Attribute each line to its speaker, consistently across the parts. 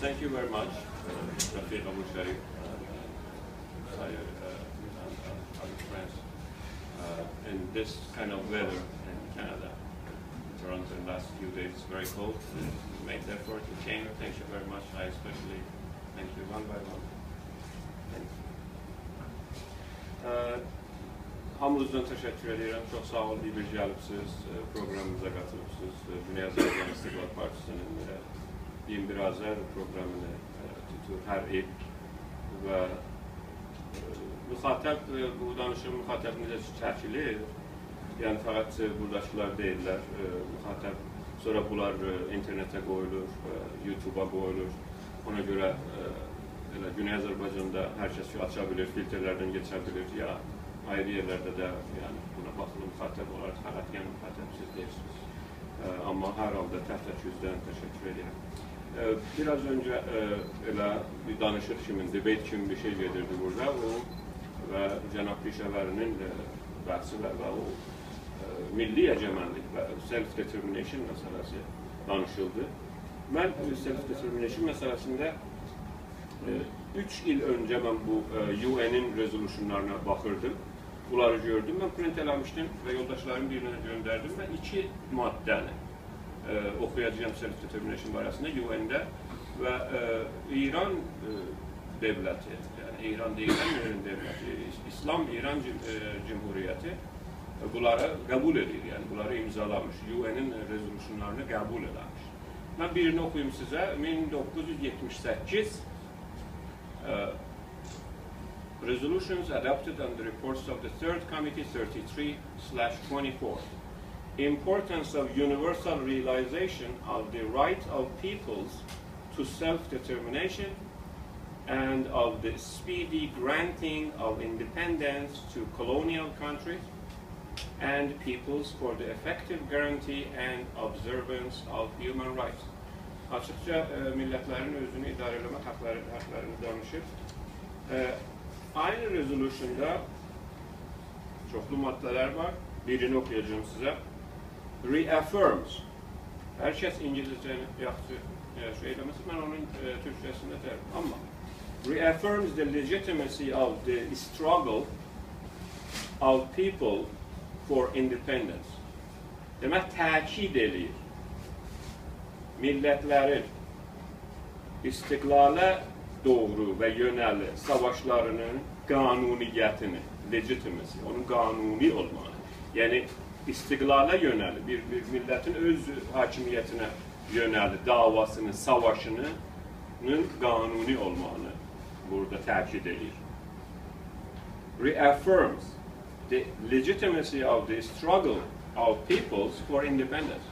Speaker 1: thank you very much, Rafiq Abu Sharif, and other friends. Uh, in this kind of weather in Canada, Toronto in the last few days it's very cold. You made the effort, you came, thank you very much. I especially thank you one by one. Thank you. Uh, Hamınızdan teşekkür ederim. Çok sağ olun. Bir gelipsiz, programımıza katılıpsınız. E, Dünya Azerbaycan İstiklal Partisi'nin 21 Azər proqramını tutur hər il və müxatəb, bu danışıq müxatəbimizə çəkilir. Yəni, fəqət buradakılar deyirlər, müxatəb sonra bunlar internetə qoyulur, YouTube-a qoyulur. Ona görə elə Güney Azərbaycanda hər kəs aça bilir, filtrlərdən keçə bilir ya ayrı yerlərdə də yəni buna baxılı müxatəb olaraq xərətgən müxatəbsiz deyirsiniz. Amma hər halda təhləküzdən təşəkkür edirəm. E, biraz önce e, bir danışıq kimi, debate kimi bir şey gedirdi burada. O və cənab Pişəvərinin e, bəhsi və, və o e, milli əcəmənlik və self-determination məsələsi danışıldı. Mən self-determination məsələsində e, üç il önce ben bu e, UN'in resolutionlarına bakırdım. Bunları gördüm. Ben print eləmişdim ve yoldaşlarım birine gönderdim ve iki maddəni e, okuyacağım self-determination barəsində UN'də və e, İran e, devleti, yani İran deyilən yerin devleti, İslam İran Cim- e, Cumhuriyeti e, bunları kabul edir, yani bunları imzalamış. UN'in resolutionlarını kabul eləmiş. Ben birini okuyayım size. 1978 uh, resolutions adopted on the reports of the Third Committee 33 24. Importance of universal realization of the right of peoples to self-determination and of the speedy granting of independence to colonial countries and peoples for the effective guarantee and observance of human rights. Açıkça e, milletlerin özünü idare etme hakları, haklarını danışır. E, aynı resolution'da çoklu maddeler var. Birini okuyacağım size. Reaffirms. Herkes İngilizce'ni yaxşı e, şey eləməsin, mən onun e, Türkçəsində. Amma reaffirms the legitimacy of the struggle of people for independence. Demək, təkid eləyir millətlərin istiqlala doğru və yönəli savaşlarının qanuniyyətini, legitimacy, onun qanuni olmalı. Yəni istiqlala yönəli bir, bir millətin öz hakimiyyətinə yönəli davasının, savaşının qanuni olmağını burada təkid edir. Reaffirms the legitimacy of the struggle of peoples for independence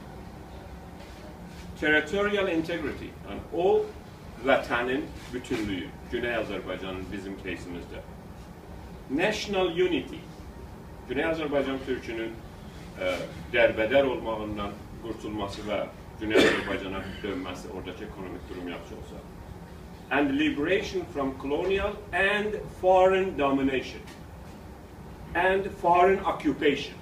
Speaker 1: territorial integrity, yani o vatanın bütünlüğü, Güney Azerbaycan'ın bizim case'imizde. National unity, Güney Azerbaycan Türk'ünün e, derbeder olmağından kurtulması ve Güney Azerbaycan'a dönmesi, oradaki ekonomik durum yaxşı olsa. And liberation from colonial and foreign domination and foreign occupation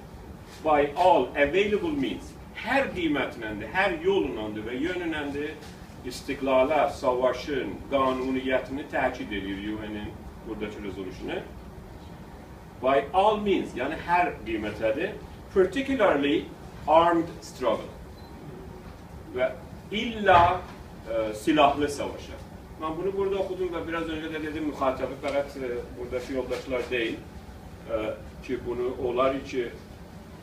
Speaker 1: by all available means her qiymətinədir, hər yolunandır və yönünəndir istiqlala, savaşın qanuniyyətini təkid edir UN-in buradakı rezolutionu. By all means, yəni hər qiymətədir, particularly armed struggle və illa e, silahlı savaşa. Ben bunu burada okudum ve biraz önce de dedim muhatabı fakat e, buradaki yoldaşlar değil e, ki bunu onlar ki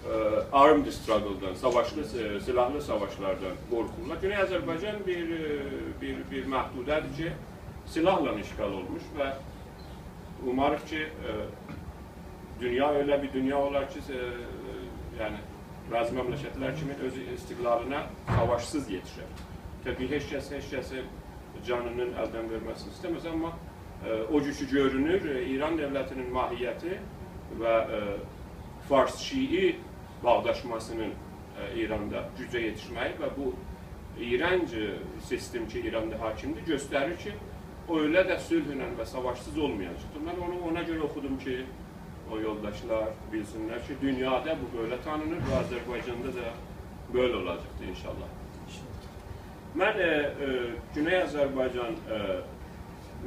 Speaker 1: e, armed struggle'dan, savaşlı, e, silahlı savaşlardan korkulurlar. Güney Azerbaycan bir, e, bir, bir mahdudadır ki silahla işgal olmuş ve umarıq ki e, dünya öyle bir dünya olar ki e, yani bazı memleketler kimi öz istiqlalına savaşsız yetişir. Tabii heç kəs heç kəsi canının əldən verməsini istəməz amma e, o cücü görünür e, İran devletinin mahiyyəti və e, Fars-Şii bağdaşmasının e, İranda gücə yetişməyi və bu e, sistem ki İranda hakimdir göstərir ki o öyle də sülhlə və savaşsız olmayacaqdır. Mən onu ona göre okudum ki o yoldaşlar bilsinler ki dünyada bu böyle tanınır ve Azerbaycan'da da böyle olacaktır inşallah. Mən e, e, Güney Azərbaycan e,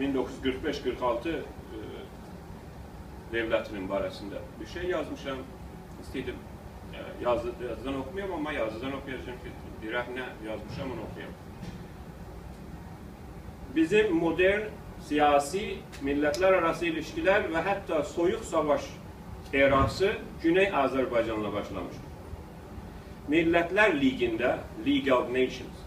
Speaker 1: 1945-46 e, devlətinin barəsində bir şey yazmışam. İstəydim e, yazı, yazıdan oxumayam, amma yazıdan oxuyacağım ki, dirək nə yazmışam onu oxuyam. Bizim modern siyasi, millətlər arası ilişkilər və hətta soyuq savaş erası Güney Azərbaycanla başlamışdır. Millətlər Ligində, League of Nations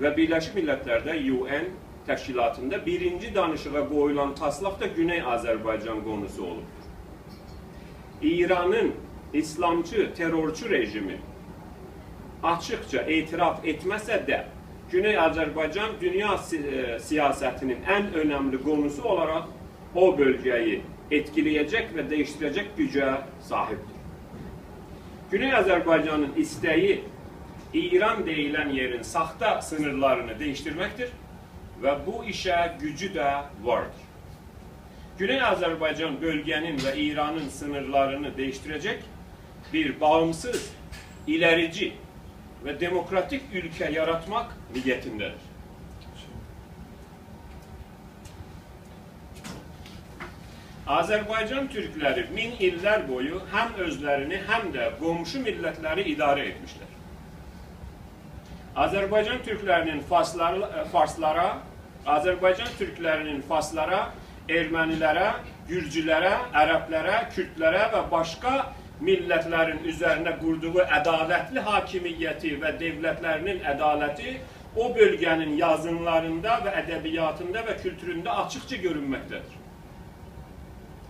Speaker 1: və Birləşmiş Millətlərdə UN təşkilatında birinci danışığa qoyulan taslaq da Güney Azərbaycan qonusu olubdur. İranın İslamcı, terrorçu rejimi açıqca etiraf etməsə də Güney Azərbaycan dünya e, siyasətinin ən önəmli qonusu olaraq o bölgəyi etkiləyəcək və dəyişdirəcək gücə sahibdir. Güney Azərbaycanın istəyi İran deyilən yerin saxta sınırlarını dəyişdirməkdir və bu işə gücü də vardır. Güney Azərbaycan bölgənin və İranın sınırlarını dəyişdirəcək bir bağımsız, ilerici və demokratik ülkə yaratmaq niyyətindədir. Azərbaycan türkləri min illər boyu həm özlərini, həm də qonşu millətləri idarə etmişlər. Azərbaycan türklərinin farslara, farslara, Azərbaycan türklərinin farslara, ermənilərə, gürcülərə, ərəblərə, kürdlərə və başqa millətlərin üzərinə qurduğu ədalətli hakimiyyəti və devlətlərinin ədaləti o bölgənin yazınlarında və ədəbiyyatında və kültüründə açıqca görünməkdədir.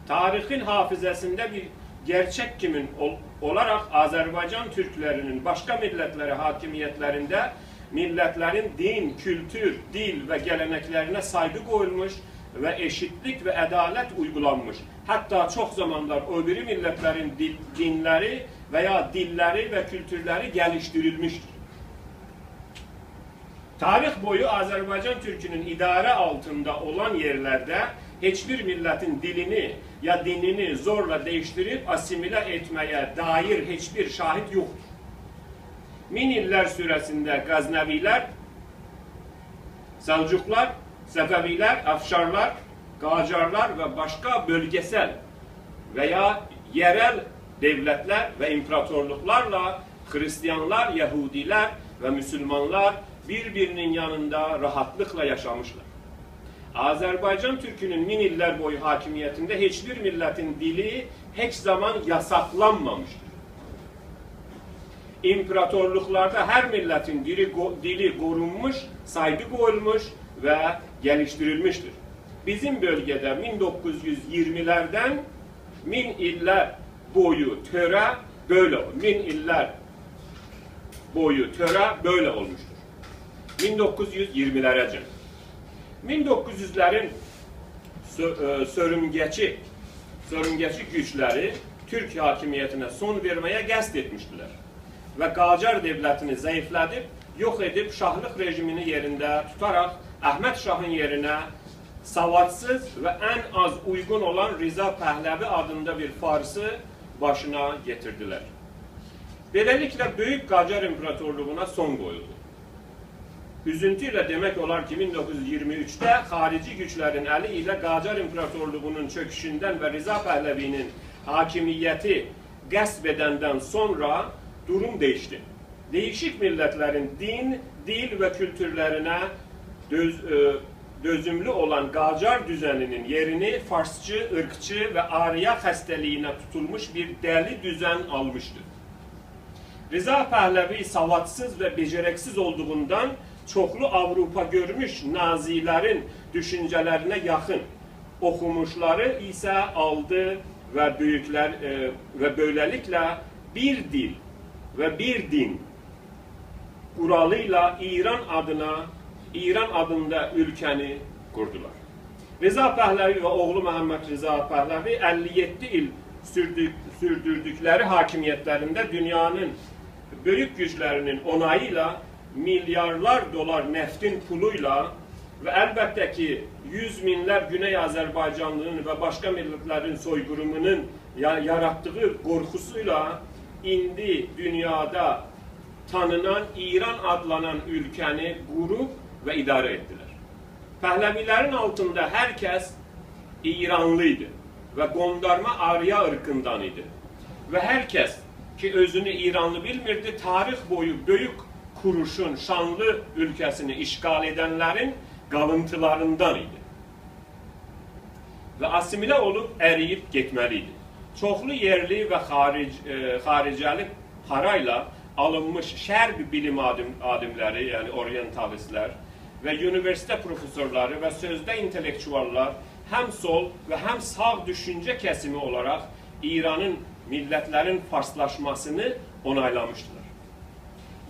Speaker 1: Tarixin hafizəsində bir gerçək kimin ol olaraq Azərbaycan türklərinin başqa millətlərə hakimiyyətlərində millətlərin din, kültür, dil və gələnəklərinə sayğı qoyulmuş və eşitlik və ədalət uygulanmış. Hətta çox zamanlar biri millətlərin dil, dinləri və ya dilləri və kültürləri gəlişdirilmişdir. Tarix boyu Azərbaycan türkünün idarə altında olan yerlərdə heç bir millətin dilini ya dinini zorla dəyişdirib asimilə etməyə dair heç bir şahid yoxdur. Min illər sürəsində Qaznəvilər, Səlcuqlar, Səfəvilər, Əfşarlar, Qacarlar və başqa bölgesel və ya yerel devletler və imparatorluqlarla Hristiyanlar, Yahudilər və Müslümanlar bir-birinin yanında rahatlıkla yaşamışlar. Azerbaycan Türk'ünün min iller boyu hakimiyetinde hiçbir milletin dili hiç zaman yasaklanmamıştır. İmparatorluklarda her milletin dili, dili korunmuş, saygı koyulmuş ve geliştirilmiştir. Bizim bölgede 1920'lerden min iller boyu töre böyle, min iller boyu töre böyle olmuştur. 1920'lərəcən. 1900-lərin sörümgəçi sörümgəçi gücləri Türk hakimiyyətinə son verməyə qəsd etmişdilər və Qacar devlətini zəiflədib, yox edib şahlıq rejimini yerində tutaraq Əhməd Şahın yerinə savadsız və ən az uyğun olan Riza Pəhləvi adında bir farsı başına getirdilər. Beləliklə, Böyük Qacar İmparatorluğuna son qoyuldu. Üzüntüyle demek olar ki 1923'te harici güçlerin eli ile Qacar İmparatorluğunun çöküşünden ve Rıza Pehlevi'nin hakimiyeti qəsb edəndən sonra durum değişti. Değişik milletlerin din, dil ve kültürlerine döz, e, dözümlü olan Qacar düzeninin yerini Farsçı, ırkçı ve Arya xəstəliyinə tutulmuş bir deli düzen almıştı. Rıza Pəhləvi savadsız ve becereksiz olduğundan çoxlu Avropa görmüş nazilərin düşüncələrinə yaxın oxumuşları isə aldı və böyüklər e, və beləliklə bir dil və bir din quralıyla İran adına İran adında ülkəni qurdular. Rıza Pəhləvi və oğlu Məhəmməd Rıza Pəhləvi 57 il sürdük, sürdürdükləri hakimiyyətlərində dünyanın böyük güclərinin onayıyla milyarlar dolar neftin puluyla ve elbette ki yüz minler Güney Azerbaycanlının ve başka milletlerin soygurumunun yarattığı korkusuyla indi dünyada tanınan İran adlanan ülkəni qurub və idarə etdilər. Pəhləvilərin altında hər kəs İranlı idi və qondarma Arya ırkından idi. Və hər kəs ki özünü İranlı bilmirdi, tarix boyu böyük kuruşun şanlı ülkəsini işgal edənlərin qalıntılarından idi. Və asimilə olub əriyib getməli idi. Çoxlu yerli və xaric, e, xaricəli parayla alınmış şərq bilim adim, adimləri, yəni orientalistlər və universitet professorları və sözdə intellektuallar həm sol və həm sağ düşüncə kəsimi olaraq İranın millətlərin farslaşmasını onaylamışdılar.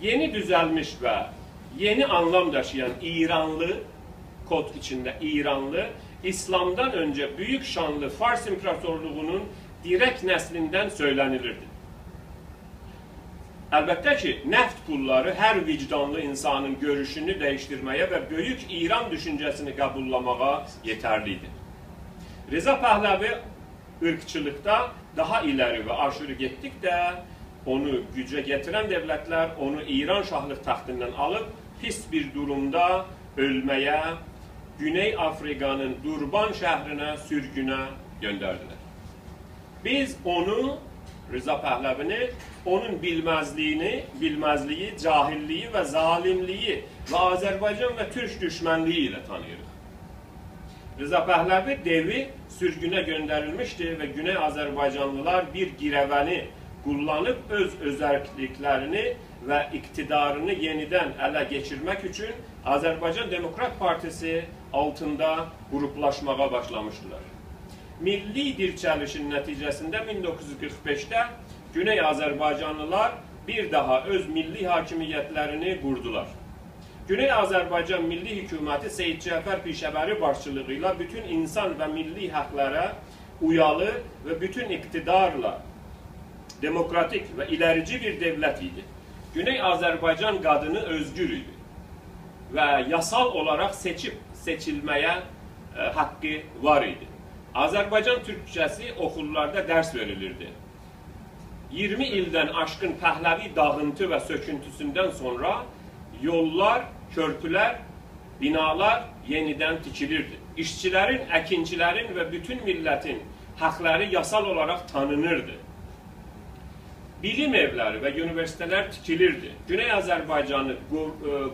Speaker 1: Yeni düzəlmiş və yeni anlam daşıyan İranlı kod içində İranlı İslamdan öncə büyük şanlı Fars İmparatorluğunun direkt nəslindən söylənilirdi. Əlbəttə ki, neft pulları hər vicdanlı insanın görüşünü dəyişdirməyə və böyük İran düşüncəsini qəbullamağa yetərlidir. Reza Pəhləvi ırkçılıqda daha iləri və aşırı getdikdə onu gücə gətirən dövlətlər onu İran şahlıq taxtından alıb pis bir durumda ölməyə Güney Afrikanın Durban şəhrinə sürgünə göndərdilər. Biz onu Rıza Pəhləvini onun bilməzliyini, bilməzliyi, cahilliyi və zalimliyi və Azərbaycan və Türk düşmənliyi ilə tanıyırıq. Rıza Pəhləvi devi sürgünə göndərilmişdi və Güney Azərbaycanlılar bir girəvəni kullanıb öz özərkliklərini və iqtidarını yenidən ələ geçirmək üçün Azərbaycan Demokrat Partisi altında qruplaşmağa başlamışdılar. Milli dirçəlişin nəticəsində 1945-də Güney Azərbaycanlılar bir daha öz milli hakimiyyətlərini qurdular. Güney Azərbaycan Milli Hökuməti Seyid Cəfər Pişəbəri başçılığı ilə bütün insan və milli haqlara uyalı və bütün iqtidarla demokratik və ilerici bir devlet idi. Güney Azərbaycan qadını özgür idi və yasal olaraq seçib seçilməyə e, haqqı var idi. Azərbaycan türkçəsi okullarda dərs verilirdi. 20 ildən aşkın Pəhləvi dağıntı və söküntüsündən sonra yollar, körpülər, binalar yenidən tikilirdi. İşçilərin, əkinçilərin və bütün millətin haqları yasal olaraq tanınırdı. Bilim evləri və universitetlər tikilirdi. Güney Azərbaycanı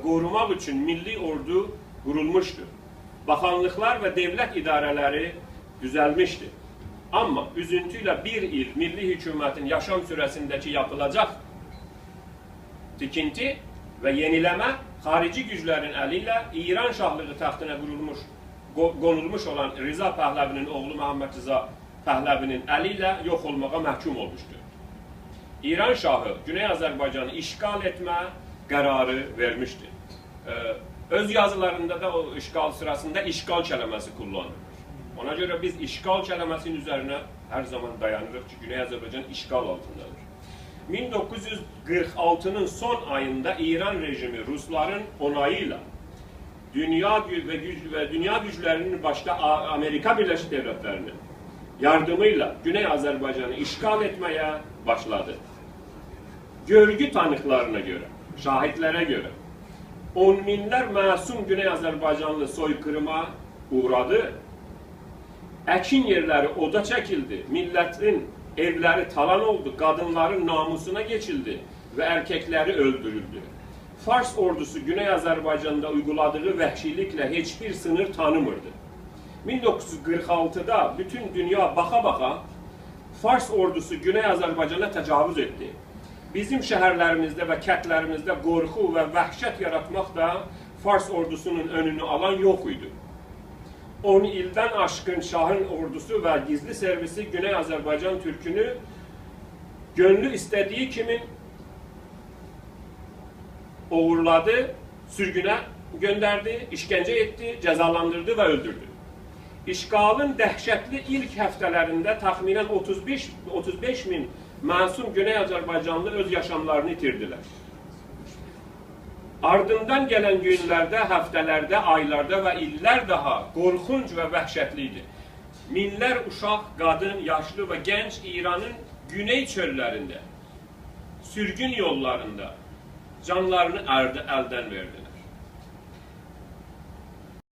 Speaker 1: qorumaq üçün milli ordu qurulmuşdu. Bakanlıklar və devlet idareleri düzəlmişdi. Amma üzüntüylə bir il milli hükümətin yaşam sürəsindəki yapılacaq tikinti və yeniləmə xarici güclərin əli ilə İran şahlığı taxtına qurulmuş, qonulmuş olan Rıza Pəhləvinin oğlu Məhəmməd Rıza Pəhləvinin əli ilə yox olmağa məhkum olmuşdur. İran şahı Güney Azərbaycanı işğal etmə qərarı vermişdi. Öz yazılarında da o işğal sırasında işğal kələməsi kullanır. Ona göre biz işgal kelimesinin üzerine her zaman dayanırıq ki, Güney Azerbaycan işgal altındadır. 1946'nın son ayında İran rejimi Rusların onayıyla dünya ve güç ve dünya güçlerinin başta Amerika Birleşik Devletleri'nin yardımıyla Güney Azerbaycan'ı işgal etmeye başladı. Görgü tanıklarına göre, şahitlere göre on minler masum Güney Azerbaycanlı soykırıma uğradı Əkin yerləri oda çəkildi, millətin evləri talan oldu, qadınların namusuna geçildi və erkekləri öldürüldü. Fars ordusu Güney Azərbaycanda uyguladığı vəhşiliklə heç bir sınır tanımırdı. 1946'da bütün dünya baka-baka Fars ordusu Güney Azərbaycana təcavüz etdi. Bizim şəhərlərimizdə və kətlərimizdə qorxu və vəhşət yaratmaq da Fars ordusunun önünü alan yox idi. 10 ilden aşkın Şah'ın ordusu ve gizli servisi Güney Azerbaycan Türk'ünü gönlü istediği kimin uğurladı, sürgüne gönderdi, işkence etti, cezalandırdı ve öldürdü. İşgalın dəhşətli ilk həftələrində təxminən 35 35 min masum Güney Azərbaycanlı öz yaşamlarını itirdilər. Ardından gələn günlərdə, həftələrdə, aylarda və illər daha qorxunc və vəhşətlidir. Minlər uşaq, qadın, yaşlı və gənc İranın güney çöllərində, sürgün yollarında canlarını əldən verdilər.